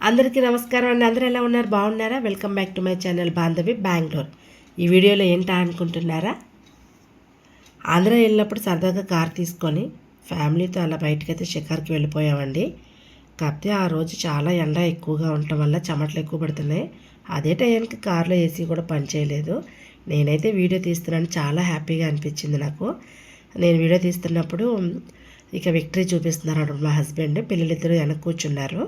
అందరికీ నమస్కారం అండి. అందరూ ఎలా ఉన్నారు? బాగున్నారా? Welcome back to my channel Bandhavi Bengaluru ఈ వీడియోలో ఏంటా అనుకుంటున్నారా? ఆంధ్ర వెళ్ళినప్పుడు సరదాగా కార్ తీసుకొని ఫ్యామిలీతో అలా బయటకైతే షికార్కి వెళ్ళిపోయామండి. కాకపోతే ఆ రోజు చాలా ఎండ ఎక్కువగా ఉండటం వల్ల చెమటలు ఎక్కువ పడుతున్నాయి. అదే టైంకి కార్లో ఏసీ కూడా పనిచేయలేదు నేనైతే వీడియో తీస్తున్నాను. చాలా హ్యాపీగా అనిపించింది నాకు. నేను వీడియో తీస్తున్నప్పుడు ఇక విక్టరీ చూపిస్తున్నారు మా హస్బెండ్. పిల్లలిద్దరూ వెనక కూర్చున్నారు.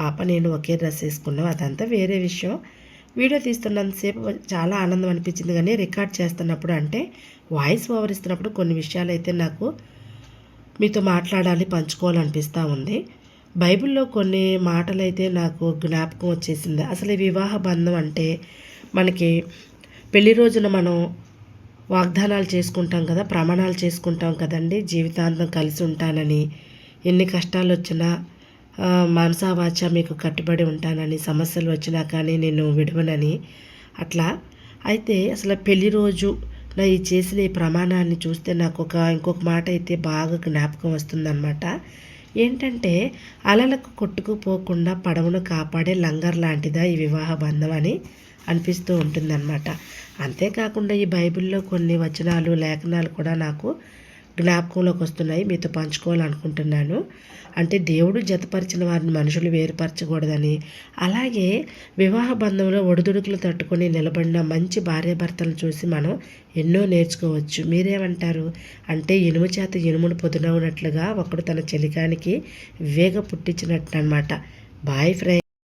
పాప నేను ఒకే డ్రెస్ వేసుకున్నాం అదంతా వేరే విషయం. వీడియో తీస్తున్నంతసేపు చాలా ఆనందం అనిపించింది కానీ రికార్డ్ చేస్తున్నప్పుడు అంటే వాయిస్ ఓవర్ ఇస్తున్నప్పుడు కొన్ని విషయాలు అయితే నాకు మీతో మాట్లాడాలి పంచుకోవాలనిపిస్తూ ఉంది. బైబిల్లో కొన్ని మాటలు అయితే నాకు జ్ఞాపకం వచ్చేసింది. అసలు వివాహ బంధం అంటే మనకి పెళ్ళి రోజున మనం వాగ్దానాలు చేసుకుంటాం కదా ప్రమాణాలు చేసుకుంటాం కదండి జీవితాంతం కలిసి ఉంటానని ఎన్ని కష్టాలు వచ్చినా మనసా వాచ మీకు కట్టుబడి ఉంటానని సమస్యలు వచ్చినా కానీ నేను విడవనని అట్లా. అయితే అసలు పెళ్ళి రోజు నా ఈ చేసిన ఈ ప్రమాణాన్ని చూస్తే నాకు ఒక ఇంకొక మాట అయితే బాగా జ్ఞాపకం వస్తుందన్నమాట. ఏంటంటే అలలకు కొట్టుకుపోకుండా పడవను కాపాడే లంగర్ లాంటిదా ఈ వివాహ బంధం అని అనిపిస్తూ ఉంటుందన్నమాట. అంతేకాకుండా ఈ బైబిల్లో కొన్ని వచనాలు లేఖనాలు కూడా నాకు జ్ఞాపకంలోకి వస్తున్నాయి మీతో పంచుకోవాలనుకుంటున్నాను. అంటే దేవుడు జతపరిచిన వారిని మనుషులు వేరుపరచకూడదని. అలాగే వివాహ బంధంలో ఒడిదుడుకులు తట్టుకొని నిలబడిన మంచి భార్యాభర్తలను చూసి మనం ఎన్నో నేర్చుకోవచ్చు. మీరేమంటారు? అంటే ఇనుము చేత ఇనుమును పొదునవునట్లుగా ఒకడు తన చెలికానికి వేగ పుట్టించినట్టు అనమాట బాయ్ ఫ్రెండ్